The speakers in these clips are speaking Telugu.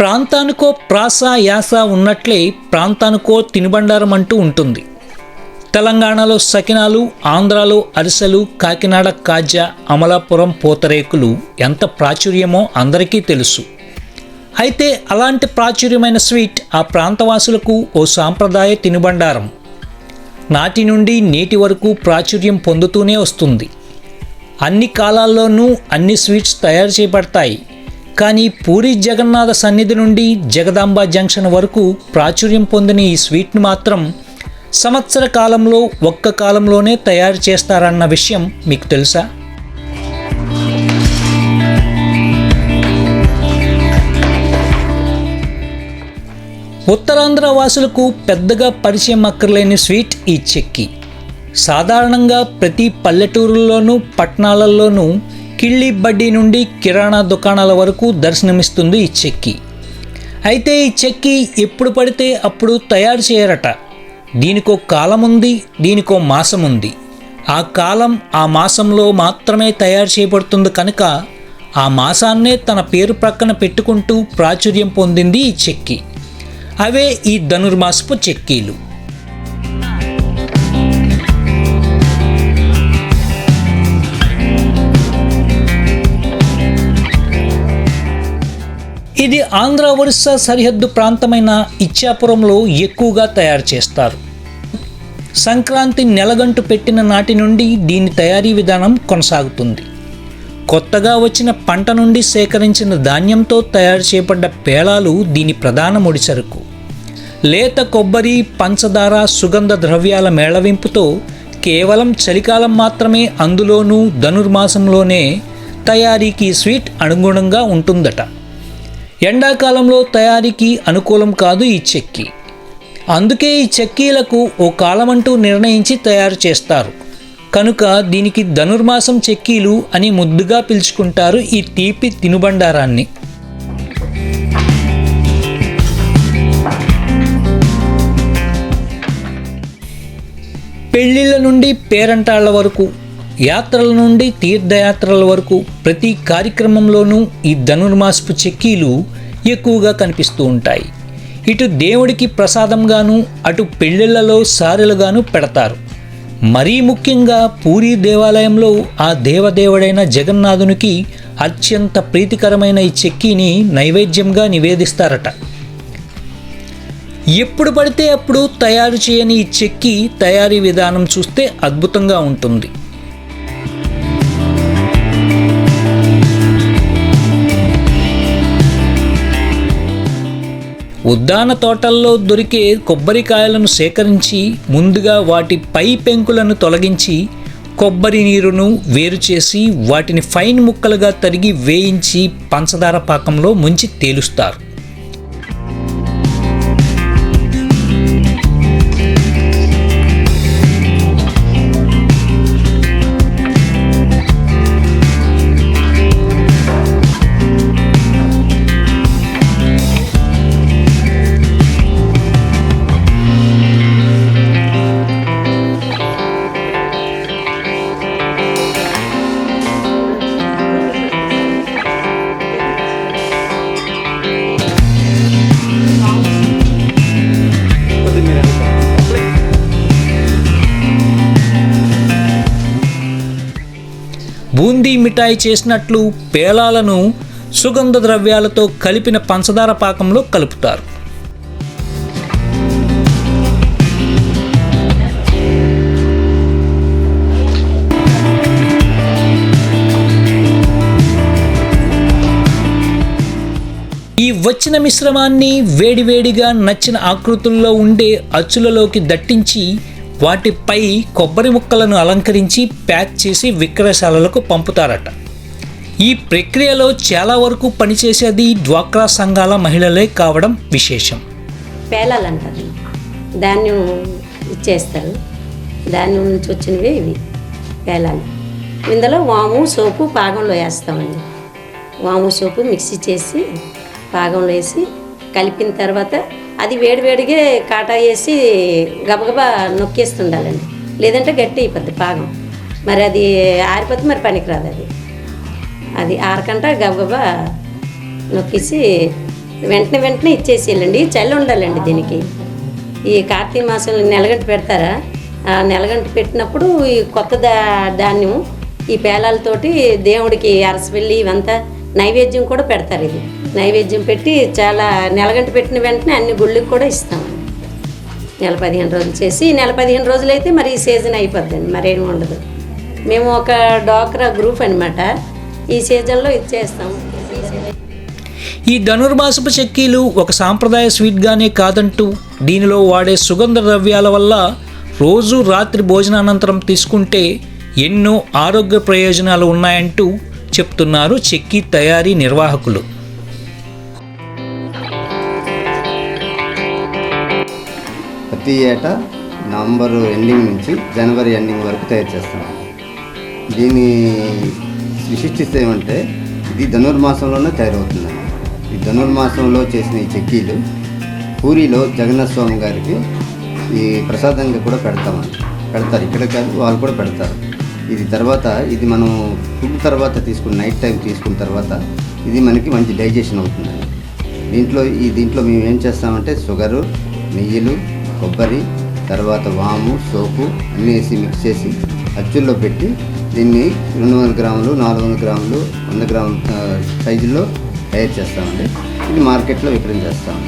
ప్రాంతానికో ప్రాస యాస ఉన్నట్లే ప్రాంతానికో తినుబండారం అంటూ ఉంటుంది. తెలంగాణలో సకినాలు ఆంధ్రాలో అరిసెలు కాకినాడ కాజా అమలాపురం పూతరేకులు ఎంత ప్రాచుర్యమో అందరికీ తెలుసు. అయితే అలాంటి ప్రాచుర్యమైన స్వీట్ ఆ ప్రాంతవాసులకు ఓ సాంప్రదాయ తినుబండారం. నాటి నుండి నేటి వరకు ప్రాచుర్యం పొందుతూనే వస్తుంది. అన్ని కాలాల్లోనూ అన్ని స్వీట్స్ తయారు చేయబడతాయి. కానీ పూరి జగన్నాథ సన్నిధి నుండి జగదాంబ జంక్షన్ వరకు ప్రాచుర్యం పొందిన ఈ స్వీట్ను మాత్రం సంవత్సర కాలంలో ఒక్క కాలంలోనే తయారు చేస్తారన్న విషయం మీకు తెలుసా? ఉత్తరాంధ్ర వాసులకు పెద్దగా పరిచయం అక్కర్లేని స్వీట్ ఈ చెక్కి. సాధారణంగా ప్రతి పల్లెటూరుల్లోనూ పట్టణాలలోనూ కిళ్ళి బడ్డీ నుండి కిరాణా దుకాణాల వరకు దర్శనమిస్తుంది ఈ చెక్కి. అయితే ఈ చెక్కి ఎప్పుడు పడితే అప్పుడు తయారు చేయరట. దీనికో కాలం ఉంది దీనికో మాసం ఉంది ఆ కాలం ఆ మాసంలో మాత్రమే తయారు చేయబడుతుంది కనుక ఆ మాసాన్నే తన పేరు ప్రక్కన పెట్టుకుంటూ ప్రాచుర్యం పొందింది ఈ చెక్కి. అవే ఈ ధనుర్మాసపు చెక్కీలు. ఇది ఆంధ్ర ఒరిస్సా సరిహద్దు ప్రాంతమైన ఇచ్చాపురంలో ఎక్కువగా తయారు చేస్తారు. సంక్రాంతి నెలగంటు పెట్టిన నాటి నుండి దీని తయారీ విధానం కొనసాగుతుంది. కొత్తగా వచ్చిన పంట నుండి సేకరించిన ధాన్యంతో తయారు చేయబడ్డ పేలాలు దీని ప్రధాన ముడిసరుకు లేత కొబ్బరి పంచదార సుగంధ ద్రవ్యాల మేళవింపుతో కేవలం చలికాలం మాత్రమే అందులోనూ ధనుర్మాసంలోనే తయారీకి స్వీట్ అనుగుణంగా ఉంటుందట. ఎండాకాలంలో తయారీకి అనుకూలం కాదు ఈ చెక్కి. అందుకే ఈ చెక్కీలకు ఓ కాలమంటూ నిర్ణయించి తయారు చేస్తారు. కనుక దీనికి ధనుర్మాసం చెక్కీలు అని ముద్దుగా పిలుచుకుంటారు ఈ తీపి తినుబండారాన్ని. పెళ్ళిళ్ళ నుండి పేరంటాళ్ళ వరకు యాత్రల నుండి తీర్థయాత్రల వరకు ప్రతి కార్యక్రమంలోనూ ఈ ధనుర్మాసపు చెక్కీలు ఎక్కువగా కనిపిస్తూ ఉంటాయి. ఇటు దేవుడికి ప్రసాదంగాను అటు పెళ్ళిళ్ళలో సారెలుగాను పెడతారు. మరీ ముఖ్యంగా పూరీ దేవాలయంలో ఆ దేవదేవుడైన జగన్నాథునికి అత్యంత ప్రీతికరమైన ఈ చెక్కీని నైవేద్యంగా నివేదిస్తారట. ఎప్పుడు పడితే అప్పుడు తయారు చేయని ఈ చెక్కి తయారీ విధానం చూస్తే అద్భుతంగా ఉంటుంది. ఉద్దాన తోటల్లో దొరికే కొబ్బరికాయలను సేకరించి ముందుగా వాటి పై పెంకులను తొలగించి కొబ్బరి నీరును వేరు చేసి వాటిని ఫైన్ ముక్కలుగా తరిగి వేయించి పంచదార పాకంలో ముంచి తేలుస్తారు. బూందీ మిఠాయి చేసినట్లు పేలాలను సుగంధ ద్రవ్యాలతో కలిపిన పంచదార పాకంలో కలుపుతారు. ఈ వచ్చిన మిశ్రమాన్ని వేడివేడిగా నచ్చిన ఆకృతుల్లో ఉండే అచ్చులలోకి దట్టించి వాటిపై కొబ్బరి ముక్కలను అలంకరించి ప్యాక్ చేసి విక్రయశాలలకు పంపుతారట. ఈ ప్రక్రియలో చాలా వరకు పనిచేసేది డ్వాక్రా సంఘాల మహిళలే కావడం విశేషం. పేలాలంటారు ధాన్యం ఇచ్చేస్తారు. ధాన్యం నుంచి వచ్చినవి ఇవి పేలాలు. ఇందులో వాము సోపు పాగంలో వేస్తామండి. వాము సోపు మిక్సీ చేసి పాగంలో వేసి కలిపిన తర్వాత అది వేడివేడిగా కాటా వేసి గబగబా నొక్కేస్తుండాలండి. లేదంటే గట్టి అయిపోద్ది పాగం మరి అది ఆరిపోతే మరి పనికిరాదు అది. అది ఆరకంట గబగబా నొక్కేసి వెంటనే వెంటనే ఇచ్చేసేయాలండి. చల్ల ఉండాలండి దీనికి. ఈ కార్తీక మాసంలో నెలగంట పెడతారా? ఆ నెలగంట పెట్టినప్పుడు ఈ కొత్త దా ధాన్యం ఈ పేలాలతోటి దేవుడికి అరసవెల్లి ఇవంతా నైవేద్యం కూడా పెడతారు ఇది. నైవేద్యం పెట్టి చాలా నెలగంట పెట్టిన వెంటనే అన్ని గుళ్ళకి కూడా ఇస్తాం. నెల పదిహేను రోజులు చేసి నెల పదిహేను రోజులు అయితే మరి ఈ సీజన్ అయిపోద్దండి మరేం ఉండదు. మేము ఒక డోక్రా గ్రూప్ అనమాట ఈ సీజన్లో ఇది చేస్తాం. ఈ ధనుర్మాసపు చెక్కీలు ఒక సాంప్రదాయ స్వీట్గానే కాదంటూ దీనిలో వాడే సుగంధ ద్రవ్యాల వల్ల రోజు రాత్రి భోజనానంతరం తీసుకుంటే ఎన్నో ఆరోగ్య ప్రయోజనాలు ఉన్నాయంటూ చెప్తున్నారు చెక్కీ తయారీ నిర్వాహకులు. ప్రతి ఏటా నవంబర్ ఎండింగ్ నుంచి జనవరి ఎండింగ్ వరకు తయారు చేస్తాం. దీని విశిష్టత ఏమంటే ఇది ధనుర్మాసంలోనే తయారవుతుంది. ఈ ధనుర్మాసంలో చేసిన ఈ చెక్కీలు పూరిలో జగన్నాథ స్వామి గారికి ఈ ప్రసాదంగా కూడా పెడతామని పెడతారు. ఇక్కడ కాదు వాళ్ళు కూడా పెడతారు. ఇది తర్వాత ఇది మనం ఫుడ్ తర్వాత తీసుకున్న నైట్ టైం తీసుకున్న తర్వాత ఇది మనకి మంచి డైజెషన్ అవుతుందండి దీంట్లో ఈ దీంట్లో మేము ఏం చేస్తామంటే షుగరు నెయ్యిలు కొబ్బరి తర్వాత వాము సోపు అన్నీ వేసి మిక్స్ చేసి అచ్చుల్లో పెట్టి దీన్ని రెండు వందల గ్రాములు నాలుగు వందల గ్రాములు వంద గ్రాముల సైజులో సైజుల్లో తయారు చేస్తామండి. ఇది మార్కెట్లో విక్రయం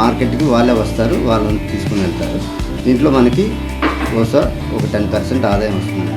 మార్కెట్కి వాళ్ళే వస్తారు వాళ్ళని తీసుకుని వెళ్తారు. దీంట్లో మనకి బహుశా ఒక టెన్ పర్సెంట్ ఆదాయం వస్తుంది.